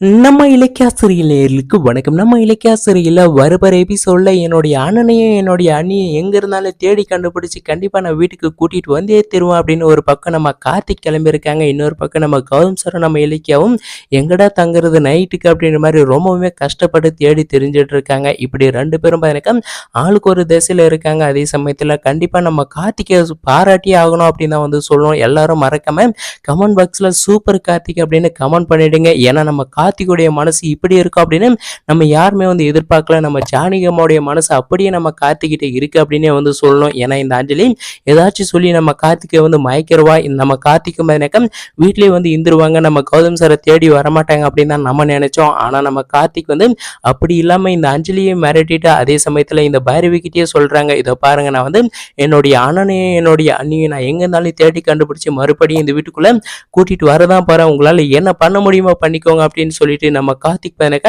நம்ம இலக்கியாசிரியர்களுக்கு வணக்கம். நம்ம இலக்கியாசிரியில் வருபர எபிசோடில் என்னுடைய அண்ணனையும் என்னுடைய அண்ணியும் எங்கே இருந்தாலும் தேடி கண்டுபிடிச்சி கண்டிப்பாக நான் வீட்டுக்கு கூட்டிட்டு வந்தே தருவேன் அப்படின்னு ஒரு பக்கம் நம்ம கார்த்திக் கிளம்பியிருக்காங்க. இன்னொரு பக்கம் நம்ம கௌதம் சாரும் நம்ம இலக்கியாவும் எங்கடா தங்குறது நைட்டுக்கு அப்படின்ற மாதிரி ரொம்பவுமே கஷ்டப்பட்டு தேடி தெரிஞ்சிட்டு இருக்காங்க. இப்படி ரெண்டு பேரும் பார்த்தீங்கன்னா ஆளுக்கு ஒரு திசையில் இருக்காங்க. அதே சமயத்தில் கண்டிப்பாக நம்ம கார்த்திகை பாராட்டியே ஆகணும் அப்படின்னு தான் வந்து சொல்லணும். எல்லாரும் மறக்காமல் கமெண்ட் பாக்ஸில் சூப்பர் கார்த்திக் அப்படின்னு கமெண்ட் பண்ணிடுங்க. ஏன்னா நம்ம கார்த்திகோடைய மனசு இப்படி இருக்கும் அப்படின்னு நம்ம யாருமே வந்து எதிர்பார்க்கல. நம்ம ஜானகியம்மாவுடைய மனசு அப்படியே நம்ம கார்த்திகிட்ட இருக்கு அப்படின்னே வந்து சொல்லணும். ஏன்னா இந்த அஞ்சலி ஏதாச்சும் சொல்லி நம்ம கார்த்திகை வந்து மயக்கிறவா? நம்ம கார்த்திக்கும் பார்த்தீங்கன்னாக்கா வீட்லயே வந்து இருந்துருவாங்க. நம்ம கௌதம் சாரை தேடி வரமாட்டாங்க அப்படின்னு தான் நம்ம நினைச்சோம். ஆனா நம்ம கார்த்திக் வந்து அப்படி இல்லாம இந்த அஞ்சலியை மிரட்டிட்டு அதே சமயத்துல இந்த பைரவிக்கிட்டே சொல்றாங்க. இதை பாருங்க நான் வந்து என்னுடைய அண்ணனையும் என்னுடைய அண்ணியும் நான் எங்க இருந்தாலும் தேடி கண்டுபிடிச்சு மறுபடியும் இந்த வீட்டுக்குள்ள கூட்டிட்டு வரதான் போறேன். உங்களால என்ன பண்ண முடியுமோ பண்ணிக்கோங்க அப்படின்னு சொல்லிட்டு நம்ம கார்த்திக் பயணக்க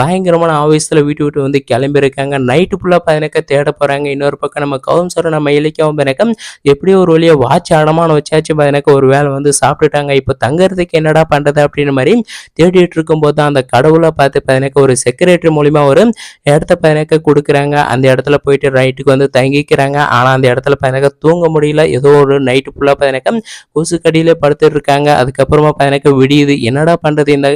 பயங்கரமான ஆவேசத்தில் வீட்டு விட்டு வந்து கிளம்பியிருக்காங்க. நைட்டு ஃபுல்லாக பயணக்க தேட போகிறாங்க இன்னொரு பக்கம் நம்ம கௌம் சார் நம்ம இலக்கியாவும் பயணக்க எப்படியோ ஒரு வழியாக வாட்ச் அடமான வச்சாச்சு பயணக்க ஒரு வேலை வந்து சாப்பிட்டுட்டாங்க. இப்போ தங்குறதுக்கு என்னடா பண்ணுறது அப்படின்னு மாதிரி தேடிட்டு இருக்கும்போது தான் அந்த கடவுளை பார்த்து பயணக்க ஒரு செக்ரட்டரி மூலிமா ஒரு இடத்த பயணக்க கொடுக்குறாங்க. அந்த இடத்துல போயிட்டு ரைட்டுக்கு வந்து தங்கிக்கிறாங்க. ஆனால் அந்த இடத்துல பயணக்க தூங்க முடியல. ஏதோ ஒரு நைட்டு ஃபுல்லாக பயணக்க கொசுக்கடியில் படுத்துட்டு இருக்காங்க. அதுக்கப்புறமா பயணக்க விடியுது. என்னடா பண்ணுறது இந்த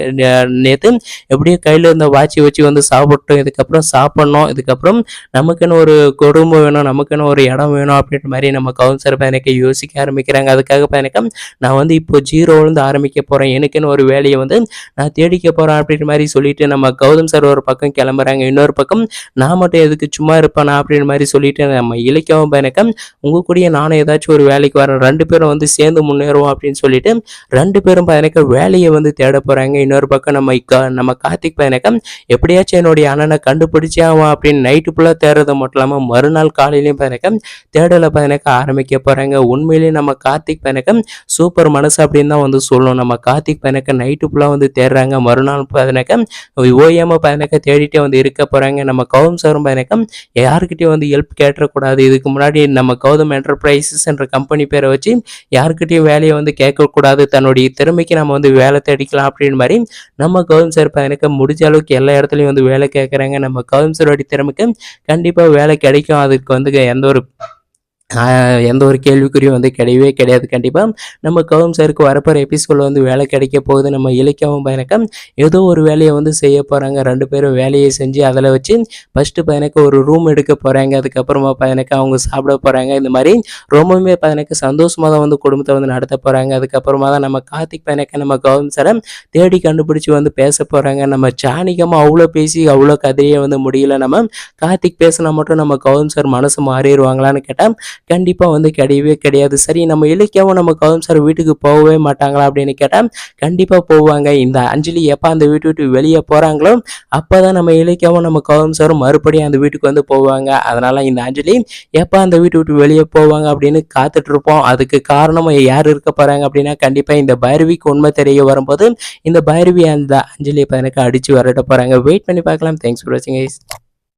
நேற்று எப்படியோ கையில் இருந்த வாட்சி வச்சு வந்து சாப்பிட்டோம் இதுக்கப்புறம் சாப்பிட்ணும் இதுக்கப்புறம் நமக்குன்னு ஒரு குடும்பம் வேணும் நமக்குன்னு ஒரு இடம் வேணும் அப்படின்ற மாதிரி நம்ம கவுன்சிலர் பயணிக்க யோசிக்க ஆரம்பிக்கிறாங்க. அதுக்காக பயணிக்க நான் வந்து இப்போ ஜீரோலேருந்து ஆரம்பிக்க போகிறேன் எனக்குன்னு ஒரு வேலையை வந்து நான் தேடிக்க போகிறேன் அப்படின்ற மாதிரி சொல்லிட்டு நம்ம கௌதம் சார் ஒரு பக்கம் கிளம்புறாங்க. இன்னொரு பக்கம் நான் மட்டும் எதுக்கு சும்மா இருப்பேனா அப்படின்ற மாதிரி சொல்லிட்டு நம்ம இலக்கியம் பயணிக்க உங்க கூடயே நானும் ஏதாச்சும் ஒரு வேலைக்கு வரேன். ரெண்டு பேரும் வந்து சேர்ந்து முன்னேறுவோம் அப்படின்னு சொல்லிட்டு ரெண்டு பேரும் பயணிக்க வேலையை வந்து தேட போகிறாங்க இன்னொரு பக்கம் நம்ம க- நம்ம கார்த்திக் பயணக்கம் எப்படியாச்சும் என்னுடைய அண்ணனை கண்டுபிடிச்சே ஆகும் அப்படின்னு நைட்டு ஃபுல்லாக தேடுறது மட்டும் இல்லாமல் மறுநாள் காலையிலையும் பயணக்கம் தேடலை பயணக்க ஆரம்பிக்க போகிறாங்க உண்மையிலேயே நம்ம கார்த்திக் பயணக்கம் சூப்பர் மனசு அப்படின்னு தான் வந்து சொல்லணும். நம்ம கார்த்திக் பயணக்க நைட்டு ஃபுல்லாக வந்து தேடுறாங்க. மறுநாள் பயணக்கம் ஓயாமல் பயணக்க தேடிட்டே வந்து இருக்க போகிறாங்க நம்ம கௌதம் சாரும் பயணக்கம் யாருக்கிட்டையும் வந்து ஹெல்ப் கேட்டக்கூடாது இதுக்கு முன்னாடி நம்ம கௌதம் என்டர்பிரைசஸ் என்ற கம்பெனி பேரை வச்சு யாருக்கிட்டையும் வேலையை வந்து கேட்கக்கூடாது. தன்னுடைய திறமைக்கு நம்ம வந்து வேலை தேடிக்கலாம் அப்படின்னு மாதிரி நம்ம கௌதம் சார் எனக்கு முடிஞ்ச அளவுக்கு எல்லா இடத்துலையும் வந்து வேலை கேட்குறாங்க நம்ம கௌதம் சாரோட திறமைக்கு கண்டிப்பாக வேலை கிடைக்கும். அதுக்கு வந்து எந்த ஒரு எந்த ஒரு கேள்விக்குறியும் வந்து கிடையவே கிடையாது. கண்டிப்பாக நம்ம கௌதம் சாருக்கு வரப்போகிற எபிசோடில் வந்து வேலை கிடைக்க போகுது. நம்ம இலக்கியமும் பயணக்கம். ஏதோ ஒரு வேலையை வந்து செய்ய போகிறாங்க ரெண்டு பேரும் வேலையை செஞ்சு அதில் வச்சு ஃபஸ்ட்டு பையனுக்கு ஒரு ரூம் எடுக்க போகிறாங்க அதுக்கப்புறமா பையனுக்கு அவங்க சாப்பிட போகிறாங்க இந்த மாதிரி ரொம்பவுமே பையனுக்கு சந்தோஷமாக தான் வந்து குடும்பத்தை வந்து நடத்த போகிறாங்க அதுக்கப்புறமா தான் நம்ம கார்த்திக் பையனுக்கு நம்ம கௌதம் சாரை தேடி கண்டுபிடிச்சி வந்து பேச போகிறாங்க நம்ம ஜானிகமாக அவ்வளோ பேசி அவ்வளோ கதையே வந்து முடியல. நம்ம கார்த்திக் பேசினா மட்டும் நம்ம கௌதம் சார் மனசு மாறிடுவாங்களான்னு கேட்டால் கண்டிப்பாக வந்து கிடையவே கிடையாது. சரி நம்ம இலக்கியாவும் நம்ம கௌதம் சார் வீட்டுக்கு போகவே மாட்டாங்களா அப்படின்னு கேட்டால் கண்டிப்பாக போவாங்க. இந்த அஞ்சலி எப்போ அந்த வீட்டு விட்டு வெளியே போகிறாங்களோ அப்போ தான் நம்ம இலக்கியாவும் நம்ம கௌதம் சாரும் மறுபடியும் அந்த வீட்டுக்கு வந்து போவாங்க. அதனால் இந்த அஞ்சலி எப்போ அந்த வீட்டு விட்டு வெளியே போவாங்க அப்படின்னு காத்துட்ருப்போம் அதுக்கு காரணம் யார் இருக்க போகிறாங்க அப்படின்னா கண்டிப்பாக இந்த பைரவிக்கு உண்மை தெரிய வரும்போது இந்த பைரவி அந்த அஞ்சலியை எனக்கு அடித்து வரட்ட போகிறாங்க வெயிட் பண்ணி பார்க்கலாம். தேங்க்ஸ் ஃபார் வாட்சிங்